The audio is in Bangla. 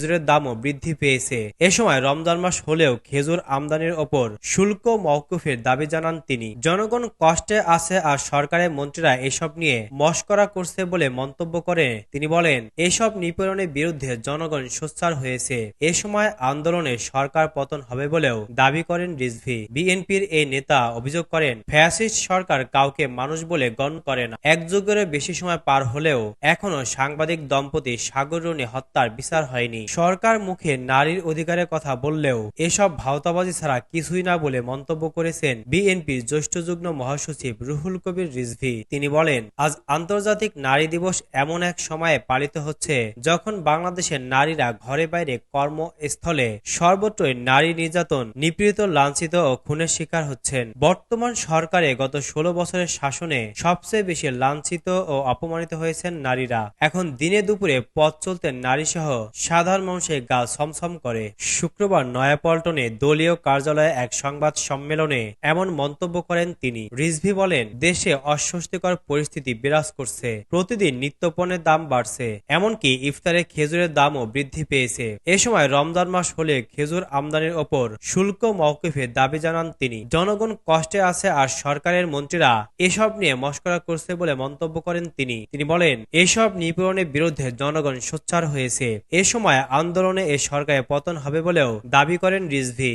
খেজুরের দামও বৃদ্ধি পেয়েছে। এ সময় রমজান মাস হলেও খেজুর আমদানির ওপর শুল্ক মওকুফের দাবি জানান তিনি। জনগণ কষ্টে আছে আর সরকারের মন্ত্রীরা এসব নিয়ে মস্করা করছে বলে মন্তব্য করে তিনি বলেন, এসব নিপীড়নের বিরুদ্ধে জনগণ সোচ্চার হয়েছে। এ সময় আন্দোলনে সরকার পতন হবে বলেও দাবি করেন রিজভি। বিএনপির এই নেতা অভিযোগ করেন, ফ্যাসিস্ট সরকার কাউকে মানুষ বলে গণ্য করে না। এক যুগেরও বেশি সময় পার হলেও এখনও সাংবাদিক দম্পতি সাগর রুনি হত্যার বিচার হয়নি। সরকার মুখে নারীর অধিকারের কথা বললেও এসব ভাওতাবাজি ছাড়া কিছুই না বলে মন্তব্য করেছেন বিএনপির জ্যেষ্ঠ যুগ্ম মহাসচিব রুহুল কবির রিজভি। তিনি বলেন, আজ আন্তর্জাতিক নারী দিবস এমন এক সময়ে পালিত হচ্ছে যখন বাংলাদেশের নারীরা ঘরে বাইরে কর্মস্থলে সর্বত্রই নারী নির্যাতন, নিপীড়িত, লাঞ্ছিত ও খুনের শিকার হচ্ছেন। বর্তমান সরকারে গত ষোলো বছরের শাসনে সবচেয়ে বেশি লাঞ্ছিত ও অপমানিত হয়েছেন নারীরা। এখন দিনে দুপুরে পথ চলতে নারী সহ সাধারণ মানুষের গা ছমছম করে। শুক্রবার নয়াপল্টনে দলীয় কার্যালয়ে এক সংবাদ সম্মেলনে এমন মন্তব্য করেন তিনি। রিজভি বলেন, দেশে অস্বস্তিকর পরিস্থিতি বিরাজ করছে। প্রতিদিন নিত্যপণ্যের দাম বাড়ছে, এমনকি ইফতারে খেজুরের দামও বৃদ্ধি পেয়েছে। এ সময় রমজান মাস হলে খেজুর আমদানির ওপর শুল্ক মওকুফের দাবি জানান তিনি। জনগণ কষ্টে আছে আর সরকারের মন্ত্রীরা এসব নিয়ে মস্করা করছে বলে মন্তব্য করেন তিনি। তিনি বলেন, এসব নিপীড়নের বিরুদ্ধে জনগণ সোচ্চার হয়েছে। এ সময় আন্দোলনে এ সরকারের পতন হবে বলেও দাবি করেন রিজভি।